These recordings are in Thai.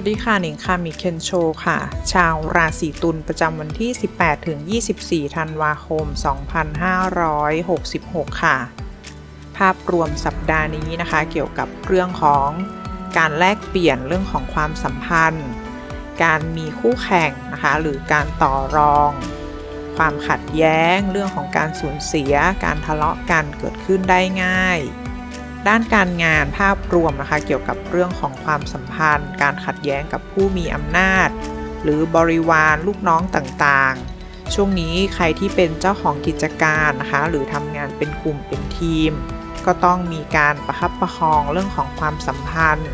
วัสดีค่ะหนิงค่ะมิเคนโชค่ะ ชาวราศีตุลประจำวันที่ 18 ถึง 24 ธันวาคม 2566 ค่ะ ภาพรวมสัปดาห์นี้นะคะ เกี่ยวกับเรื่องของการแลกเปลี่ยนเรื่องของความสัมพันธ์ การมีคู่แข่งนะคะ หรือการต่อรอง ความขัดแย้ง เรื่องของการสูญเสีย การทะเลาะกันเกิดขึ้นได้ง่าย ด้านการงานภาพรวมนะคะเกี่ยวกับเรื่องของความสัมพันธ์ การขัดแย้งกับผู้มีอำนาจ หรือบริวารลูกน้องต่างๆ ช่วงนี้ใครที่เป็นเจ้าของกิจการนะคะหรือทำงานเป็นกลุ่มเป็นทีม ก็ต้องมีการประคับประคองเรื่องของความสัมพันธ์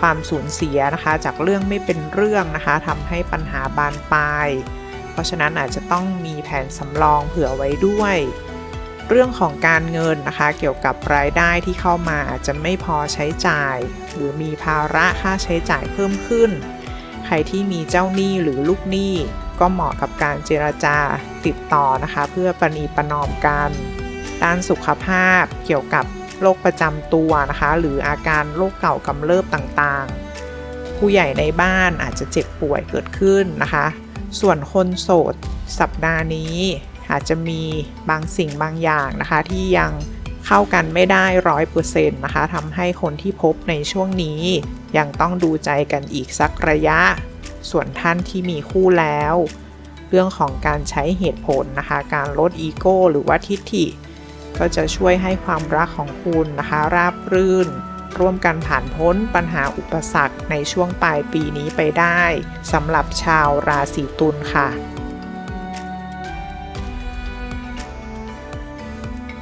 ความสูญเสียนะคะจากเรื่องไม่เป็นเรื่องนะคะทำให้ปัญหาบานปลาย เพราะฉะนั้นอาจจะต้องมีแผนสำรองเผื่อไว้ด้วย เรื่องของการเงินนะคะ เกี่ยวกับรายได้ที่เข้ามาอาจจะไม่พอใช้จ่าย หรือมีภาระค่าใช้จ่ายเพิ่มขึ้น ใครที่มีเจ้าหนี้หรือลูกหนี้ ก็เหมาะกับการเจรจาติดต่อนะคะ เพื่อประนีประนอมกันด้านสุขภาพเกี่ยวกับโรคประจำตัวนะคะ หรืออาการโรคเก่ากำเริบต่างๆ ผู้ใหญ่ในบ้านอาจจะเจ็บป่วยเกิดขึ้นนะคะ ส่วนคนโสดสัปดาห์นี้ อาจจะมีบางสิ่งบางอย่างนะคะที่ยังเข้ากันไม่ได้ร้อยเปอร์เซ็นต์นะคะทำให้คนที่พบในช่วงนี้ ยังต้องดูใจกันอีกสักระยะ ส่วนท่านที่มีคู่แล้ว เรื่องของการใช้เหตุผลนะคะ การลดอีโก้หรือว่าทิฐิ ก็จะช่วยให้ความรักของคุณนะคะ ราบรื่นร่วมกันผ่านพ้นปัญหาอุปสรรคในช่วงปลายปีนี้ไปได้สำหรับชาวราศีตุลค่ะ